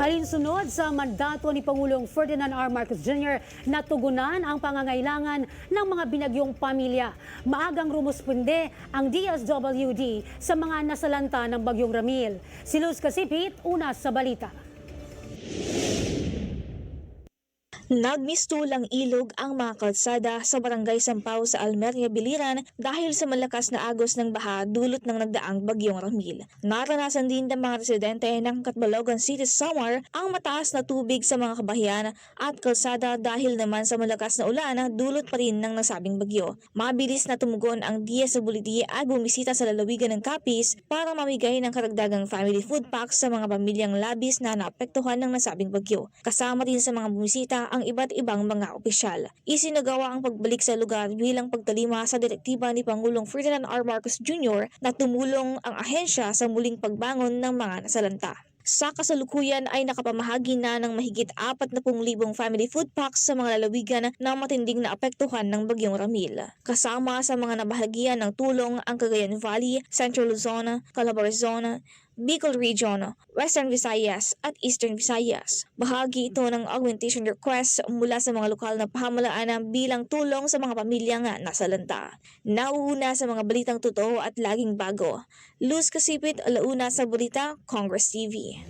Alinsunod sa mandato ni Pangulong Ferdinand R. Marcos Jr. na tugunan ang pangangailangan ng mga binagyong pamilya. Maagang rumusponde ang DSWD sa mga nasalanta ng Bagyong Ramil. Si Luz Kasipit, una sa balita. Nagmistulang ilog ang mga kalsada sa barangay Sampaw sa Almeria, Biliran dahil sa malakas na agos ng baha dulot ng nagdaang bagyong Ramil. Naranasan din ng mga residente ng Catbalogan City Samar ang mataas na tubig sa mga kabahayan at kalsada dahil naman sa malakas na ulan dulot pa rin ng nasabing bagyo. Mabilis na tumugon ang DSWD at bumisita sa lalawigan ng Capiz para mamigay ng karagdagang family food packs sa mga pamilyang labis na naapektuhan ng nasabing bagyo. Kasama din sa mga bumisita ang iba't ibang mga opisyal. Isinagawa ang pagbalik sa lugar bilang pagtalima sa direktiba ni Pangulong Ferdinand R. Marcos Jr. na tumulong ang ahensya sa muling pagbangon ng mga nasalanta. Sa kasalukuyan ay nakapamahagi na ng mahigit 40,000 family food packs sa mga lalawigan na matinding naapektuhan ng Bagyong Ramil. Kasama sa mga nabahagian ng tulong ang Cagayan Valley, Central Luzon, Calabarzon, Bicol Region, Western Visayas at Eastern Visayas. Bahagi ito ng augmentation request mula sa mga lokal na pamahalaan bilang tulong sa mga pamilyang nasalanta. Nauuna sa mga balitang totoo at laging bago. Luz Kasipit, alauna sa balita, Congress TV.